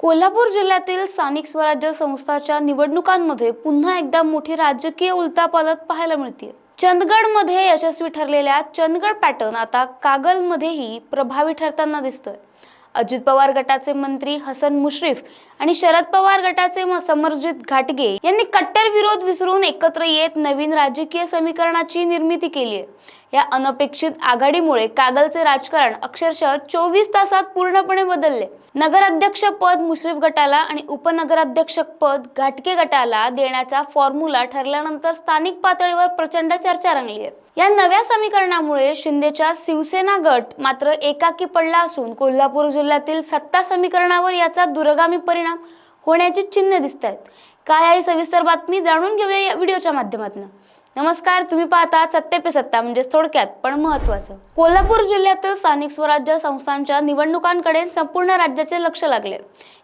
कोल्हापूर जिल्ह्यातील स्थानिक स्वराज्य संस्थाच्या निवडणुकांमध्ये पुन्हा एकदा मोठी राजकीय उलतापालत पाहायला मिळते चंदगडमध्ये यशस्वी ठरलेल्या चंदगड पॅटर्न आता कागलमध्येही प्रभावी ठरताना दिसतोय. अजित पवार गटाचे मंत्री हसन मुश्रीफ आणि शरद पवार गटाचे समर्जित समरजित घाटगे यांनी कट्टर विरोध विसरून एकत्र येत नवीन राजकीय समीकरणाची निर्मिती केली आहे. या अनपेक्षित आघाडीमुळे कागलचे राजकारण अक्षरशः चोवीस तासात पूर्णपणे बदलले. नगराध्यक्ष पद मुश्रीफ गटाला आणि उपनगराध्यक्ष पद घाटके गटाला देण्याचा फॉर्म्युला ठरल्यानंतर स्थानिक पातळीवर प्रचंड चर्चा रंगली आहे. या नव्या समीकरणामुळे शिंदेच्या शिवसेना गट मात्र एकाकी पडला असून कोल्हापूर जिल्ह्यातील सत्ता समीकरणावर याचा दूरगामी परिणाम होण्याची चिन्ह दिसत आहेत काय आहे सविस्तर बातमी जाणून घेऊया या व्हिडिओच्या माध्यमातून. नमस्कार तुम्ही पाहता सत्ते पे सत्ता म्हणजेच थोडक्यात पण महत्वाचं कोल्हापूर जिल्ह्यातील स्थानिक स्वराज्य संस्थांच्या निवडणुकांकडे संपूर्ण राज्याचे लक्ष लागले.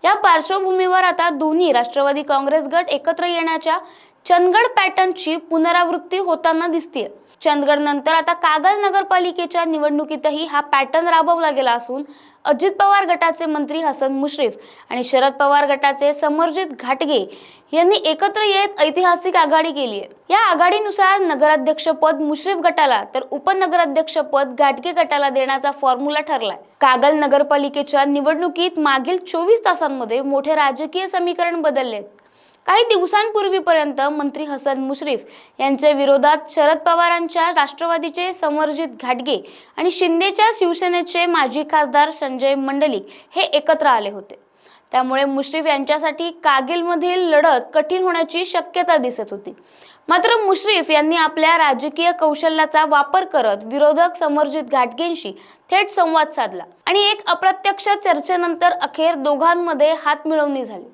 या पार्श्वभूमीवर आता दोन्ही राष्ट्रवादी काँग्रेस गट एकत्र येण्याच्या चंदगड पॅटर्नची पुनरावृत्ती होताना दिसतीये. चंदगड नंतर आता कागल नगरपालिकेच्या निवडणुकीतही हा पॅटर्न राबवला गेला असून अजित पवार गटाचे मंत्री हसन मुश्रीफ आणि शरद पवार गटाचे समरजित घाटगे यांनी एकत्र येत ऐतिहासिक आघाडी केली आहे. या आघाडीनुसार नगराध्यक्ष पद मुश्रीफ गटाला तर उपनगराध्यक्ष पद घाटगे गटाला देण्याचा फॉर्म्युला ठरलाय. कागल नगरपालिकेच्या निवडणुकीत मागील चोवीस तासांमध्ये मोठे राजकीय समीकरण बदलले काही दिवसांपूर्वीपर्यंत मंत्री हसन मुश्रीफ यांच्या विरोधात शरद पवारांच्या राष्ट्रवादीचे समरजित घाटगे आणि शिंदेच्या शिवसेनेचे माजी खासदार संजय मंडलिक हे एकत्र आले होते. त्यामुळे मुश्रीफ यांच्यासाठी कागिलमधील लढत कठीण होण्याची शक्यता दिसत होती. मात्र मुश्रीफ यांनी आपल्या राजकीय कौशल्याचा वापर करत विरोधक समरजित घाटगेंशी थेट संवाद साधला आणि एक अप्रत्यक्ष चर्चेनंतर अखेर दोघांमध्ये हात मिळवणी झाली.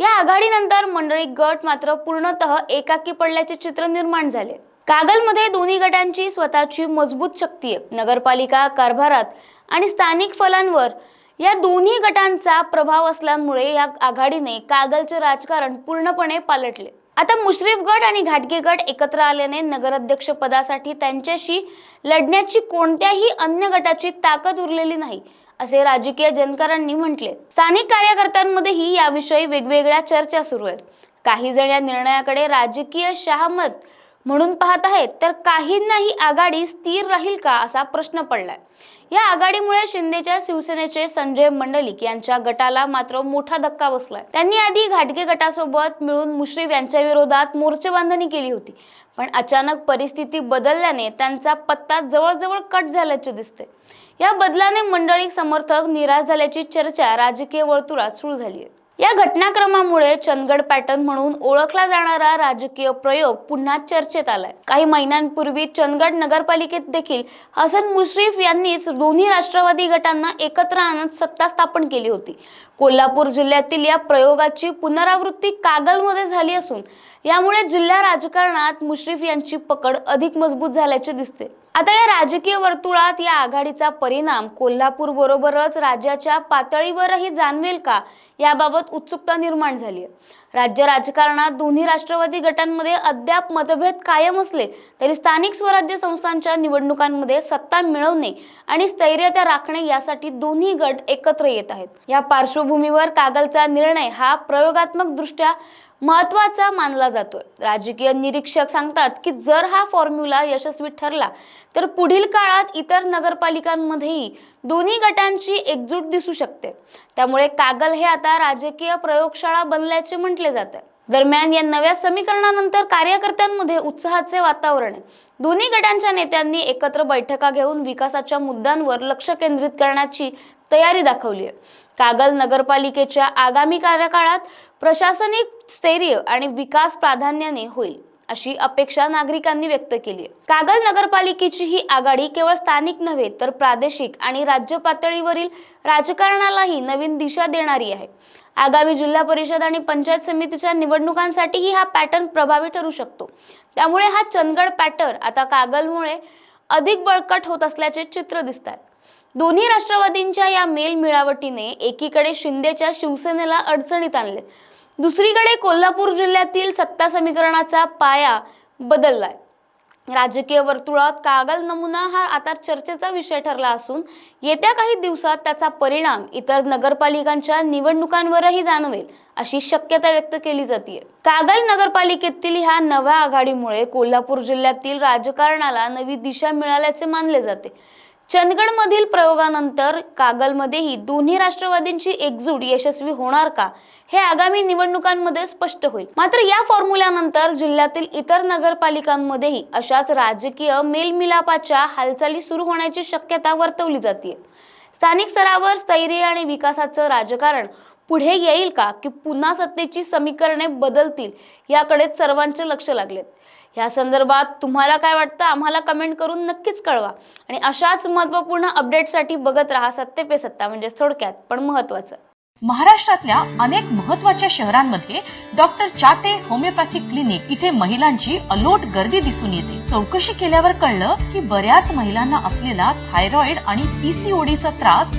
या आघाडीनंतर मंडळी गट मात्र पूर्णतः एकाकी पडल्याचे चित्र निर्माण झाले. कागलमध्ये दोन्ही गटांची स्वतःची मजबूत शक्ती आहे. नगरपालिका कारभारात आणि स्थानिक फलांवर या दोन्ही गटांचा प्रभाव असल्यामुळे या आघाडीने कागलचे राजकारण पूर्णपणे पालटले. आता मुश्रीफ गट आणि घाटगे गट एकत्र आल्याने नगराध्यक्ष पदासाठी त्यांच्याशी लढण्याची कोणत्याही अन्य गटाची ताकद उरलेली नाही. असे राजकीय जनकारांनी म्हटले. स्थानिक कार्यकर्त्यांमध्येही याविषयी वेगवेगळ्या चर्चा सुरू आहेत. काही जण या निर्णयाकडे राजकीय शहामत म्हणून पाहत आहेत तर काहींना ही आघाडी स्थिर राहील का असा प्रश्न पडलाय. या आघाडीमुळे शिंदेच्या शिवसेनेचे संजय मंडलिक यांच्या गटाला मात्र मोठा धक्का बसलाय. त्यांनी आधी घाटगे गटासोबत मिळून मुश्रीफ यांच्या विरोधात मोर्चेबांधणी केली होती पण अचानक परिस्थिती बदलल्याने त्यांचा पत्ता जवळजवळ कट झाल्याचे दिसते. या बदलाने मंडळी समर्थक निराश झाल्याची चर्चा राजकीय वर्तुळात सुरू झाली आहे. या घटनाक्रमामुळे चंदगड पॅटर्न म्हणून ओळखला जाणारा राजकीय प्रयोग पुन्हा चर्चेत आलाय. काही महिन्यांपूर्वी चंदगड नगरपालिकेत देखील हसन मुश्रीफ यांनीच दोन्ही राष्ट्रवादी गटांना एकत्र आणत सत्ता स्थापन केली होती. कोल्हापूर जिल्ह्यातील या प्रयोगाची पुनरावृत्ती कागलमध्ये झाली असून यामुळे जिल्हा राजकारणात मुश्रीफ यांची पकड अधिक मजबूत झाल्याचे दिसते. आता या राजकीय वर्तुळात या आघाडीचा परिणाम कोल्हापूर बरोबरच राज्याच्या पातळीवरही जाणवेल का? याबाबत उत्सुकता निर्माण झाली आहे राज्य राजकारणात दोन्ही राष्ट्रवादी गटांमध्ये अद्याप मतभेद कायम असले तरी स्थानिक स्वराज्य संस्थांच्या निवडणुकांमध्ये सत्ता मिळवणे आणि स्थैर्यता राखणे यासाठी दोन्ही गट एकत्र येत आहेत. या पार्श्वभूमीवर कागलचा निर्णय हा प्रयोगात्मक दृष्ट्या महत्त्वाचा मानला जातोय. राजकीय निरीक्षक सांगतात की जर हा फॉर्म्युला यशस्वी ठरला तर पुढील काळात इतर नगरपालिकांमध्येही दोन्ही गटांची एकजूट दिसू शकते. त्यामुळे कागल हे आता राजकीय प्रयोगशाळा बनल्याचे म्हटले जाते दरम्यान या नव्या समीकरणानंतर कार्यकर्त्यांमध्ये उत्साहाचे वातावरण आहे. दोन्ही गटांच्या नेत्यांनी एकत्र बैठका घेऊन विकासाच्या मुद्द्यांवर लक्ष केंद्रित करण्याची तयारी दाखवली आहे. कागल नगरपालिकेच्या आगामी कार्यकाळात प्रशासनिक स्थैर्य आणि विकास प्राधान्याने होईल अशी अपेक्षा नागरिकांनी व्यक्त केली आहे. कागल नगरपालिकेची ही आघाडी केवळ स्थानिक नव्हे तर प्रादेशिक आणि राज्य पातळीवरील राजकारणालाही नवीन दिशा देणारी आहे. आगामी जिल्हा परिषद आणि पंचायत समितीच्या निवडणुकांसाठीही हा पॅटर्न प्रभावी ठरू शकतो. त्यामुळे हा चंदगड पॅटर्न आता कागलमुळे अधिक बळकट होत असल्याचे चित्र दिसतात दोन्ही राष्ट्रवादींच्या या मेल मिळावटीने एकीकडे शिंदेच्या शिवसेनेला अडचणीत आणले. दुसरीकडे कोल्हापूर जिल्ह्यातील सत्ता समीकरणाचा पाया बदललाय. राजकीय वर्तुळात कागल नमुना हा आता चर्चेचा विषय ठरला असून येत्या काही दिवसात त्याचा परिणाम इतर नगरपालिकांच्या निवडणुकांवरही जाणवेल अशी शक्यता व्यक्त केली जाते कागल नगरपालिकेतील ह्या नव्या आघाडीमुळे कोल्हापूर जिल्ह्यातील राजकारणाला नवी दिशा मिळाल्याचे मानले जाते. चंदगडमधील प्रयोगानंतर कागलमध्येही दोन्ही राष्ट्रवादींची एकजूट यशस्वी होणार का हे आगामी निवडणुकांमध्ये स्पष्ट होईल. मात्र या फॉर्म्युल्यानंतर जिल्ह्यातील इतर नगरपालिकांमध्येही अशाच राजकीय मेलमिलापाच्या हालचाली सुरू होण्याची शक्यता वर्तवली जाते स्थानिक स्तरावर स्थैर्य आणि विकासाचं राजकारण पुढे येईल का? की पुन्हा सत्तेची समीकरणे बदलतील? याकडे सर्वांचे लक्ष लागलेत. ह्या संदर्भात तुम्हाला काय वाटतं? आम्हाला कमेंट करून नक्कीच कळवा. आणि अशाच महत्त्वपूर्ण अपडेटसाठी बघत राहा सत्ते पे सत्ता म्हणजे थोडक्यात पण महत्त्वाचं. महाराष्ट्रातल्या अनेक महत्त्वाच्या शहरांमध्ये डॉक्टर चाटे होमिओपॅथिक क्लिनिक इथे महिलांची अलोट गर्दी दिसून येते. चौकशी केल्यावर कळलं की बऱ्याच महिलांना असलेला थायरॉइड आणि पीसीओडीचा त्रास